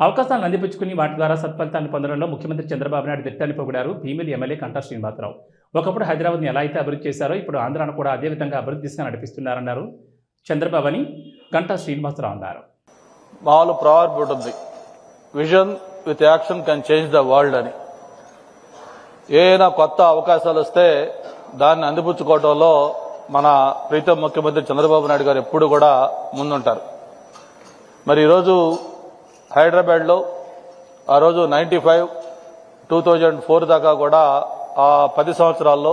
అవకాశాలను అందిపుచ్చుకుని వాటి ద్వారా సత్ఫలితాన్ని పొందడంలో ముఖ్యమంత్రి చంద్రబాబు నాయుడు దిట్టాన్ని పొగిడారు. భీమిలి ఎమ్మెల్యే కంటా శ్రీనివాసరావు. ఒకప్పుడు హైదరాబాద్ని ఎలా అయితే అభివృద్ధి చేశారో ఇప్పుడు ఆంధ్రాను కూడా అదే విధంగా అభివృద్ధి దిశగా నడిపిస్తున్నారన్నారు చంద్రబాబు అని గంటా శ్రీనివాసరావు అన్నారు. మామూలు ప్రావర్బ్ ఉంటుంది. Vision with action can change the world అని. ఏదైనా కొత్త అవకాశాలు వస్తే దాన్ని అందిపుచ్చుకోవడంలో మన ప్రీతం ముఖ్యమంత్రి చంద్రబాబు నాయుడు గారు ఎప్పుడు కూడా ముందుంటారు. మరి ఈరోజు హైదరాబాద్లో ఆ రోజు ninety five two thousand four దాకా కూడా ఆ పది సంవత్సరాల్లో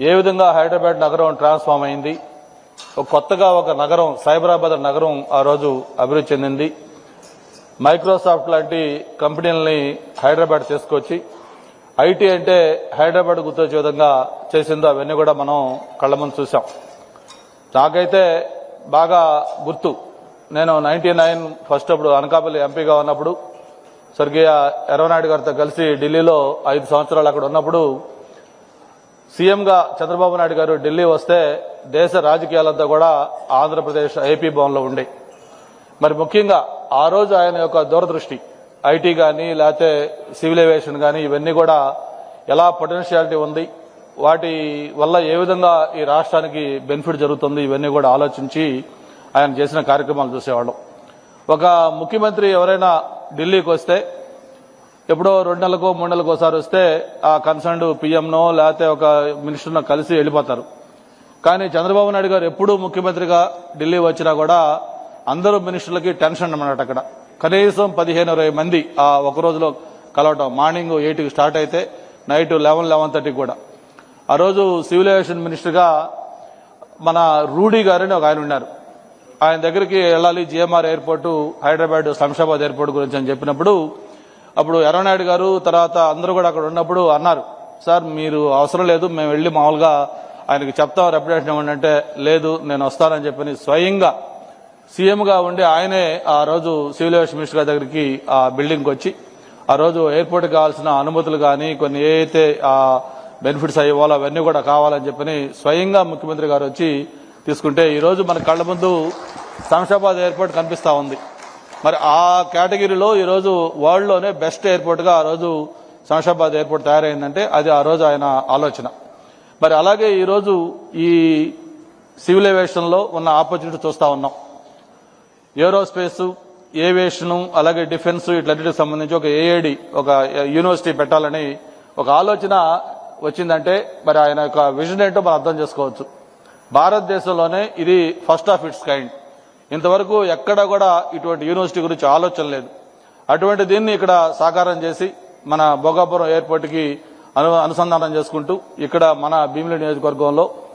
ఏ విధంగా హైదరాబాద్ నగరం ట్రాన్స్ఫార్మ్ అయింది కొత్తగా ఒక నగరం సైబరాబాద్ నగరం ఆ రోజు అభివృద్ధి చెందింది. మైక్రోసాఫ్ట్ లాంటి కంపెనీలని హైదరాబాద్ తీసుకొచ్చి ఐటీ అంటే హైదరాబాద్ గుర్తొచ్చే విధంగా చేసిందో అవన్నీ కూడా మనం కళ్ళ ముందు చూసాం నాకైతే బాగా గుర్తు. నేను నైన్టీ నైన్ ఫస్ట్ అప్పుడు అనకాపల్లి ఎంపీగా ఉన్నప్పుడు స్వర్గీయ ఎర్రనాయుడు గారితో కలిసి ఢిల్లీలో ఐదు సంవత్సరాలు అక్కడ ఉన్నప్పుడు సీఎంగా చంద్రబాబు నాయుడు గారు ఢిల్లీ వస్తే దేశ రాజకీయాలంతా కూడా ఆంధ్రప్రదేశ్ ఏపీ భవన్లో ఉండే. మరి ముఖ్యంగా ఆ రోజు ఆయన యొక్క దూరదృష్టి ఐటీ కానీ లేకపోతే సివిల్ ఏవియేషన్ కానీ ఇవన్నీ కూడా ఎలా పొటెన్షియాలిటీ ఉంది వాటి వల్ల ఏ విధంగా ఈ రాష్ట్రానికి బెనిఫిట్ జరుగుతుంది ఇవన్నీ కూడా ఆలోచించి ఆయన చేసిన కార్యక్రమాలు చూసేవాళ్ళం. ఒక ముఖ్యమంత్రి ఎవరైనా ఢిల్లీకి వస్తే ఎప్పుడో రెండు నెలలకో మూడు నెలలకు ఒకసారి వస్తే ఆ కన్సర్న్డ్ పిఎంనో లేకపోతే ఒక మినిస్టర్నో కలిసి వెళ్ళిపోతారు. కానీ చంద్రబాబు నాయుడు గారు ఎప్పుడూ ముఖ్యమంత్రిగా ఢిల్లీ వచ్చినా కూడా అందరూ మినిస్టర్లకి టెన్షన్ అన్నమాట అక్కడ. కనీసం పదిహేను ఇరవై మంది ఆ ఒక రోజులో కలవటం మార్నింగ్ ఎయిట్కి స్టార్ట్ అయితే నైట్ లెవెన్ లెవెన్ థర్టీకి కూడా. ఆ రోజు సివిల్ ఏవియేషన్ మినిస్టర్గా మన రూడీ గారని ఒక ఆయన ఉన్నారు. ఆయన దగ్గరికి వెళ్ళాలి GMR airport Hyderabad Shamshabad airport గురించి అని చెప్పినప్పుడు అప్పుడు ఎర్రనాయుడు గారు తర్వాత అందరూ కూడా అక్కడ ఉన్నప్పుడు అన్నారు సార్ మీరు అవసరం లేదు మేము వెళ్ళి మామూలుగా ఆయనకి చెప్తాం రెప్యుటేషన్ ఇవ్వండి అంటే లేదు నేను వస్తానని చెప్పని స్వయంగా సీఎంగా ఉండి ఆయనే ఆ రోజు సివిల్ ఏవియేషన్ మినిస్టర్ గారి దగ్గరికి ఆ బిల్డింగ్కి వచ్చి ఆ రోజు ఎయిర్పోర్ట్ కావాల్సిన అనుమతులు కానీ కొన్ని ఏ అయితే ఆ బెనిఫిట్స్ అయ్యేవాలో అవన్నీ కూడా కావాలని చెప్పని స్వయంగా ముఖ్యమంత్రి గారు వచ్చి తీసుకుంటే ఈరోజు మన కళ్ళ ముందు శంషాబాద్ ఎయిర్పోర్ట్ కనిపిస్తూ ఉంది. మరి ఆ కేటగిరీలో ఈరోజు వరల్డ్లోనే బెస్ట్ ఎయిర్పోర్ట్గా ఆ రోజు శంషాబాద్ ఎయిర్పోర్ట్ తయారైందంటే అది ఆ రోజు ఆయన ఆలోచన. మరి అలాగే ఈరోజు ఈ సివిల్ ఏవియేషన్లో ఉన్న ఆపర్చునిటీ చూస్తూ ఉన్నాం. ఏరోస్పేసు ఏవియేషను అలాగే డిఫెన్స్ ఇట్లన్నిటికి సంబంధించి ఒక ఏఐడి ఒక యూనివర్సిటీ పెట్టాలని ఒక ఆలోచన వచ్చిందంటే మరి ఆయన యొక్క విజన్ ఏంటో మనం అర్థం చేసుకోవచ్చు. భారతదేశంలోనే ఇది ఫస్ట్ ఆఫ్ ఇట్స్ కైండ్ ఇంతవరకు ఎక్కడ కూడా ఇటువంటి యూనివర్సిటీ గురించి ఆలోచన లేదు. అటువంటి దీన్ని ఇక్కడ సాకారం చేసి మన భోగాపురం ఎయిర్పోర్ట్కి అను అనుసంధానం చేసుకుంటూ ఇక్కడ మన భీమిలి నియోజకవర్గంలో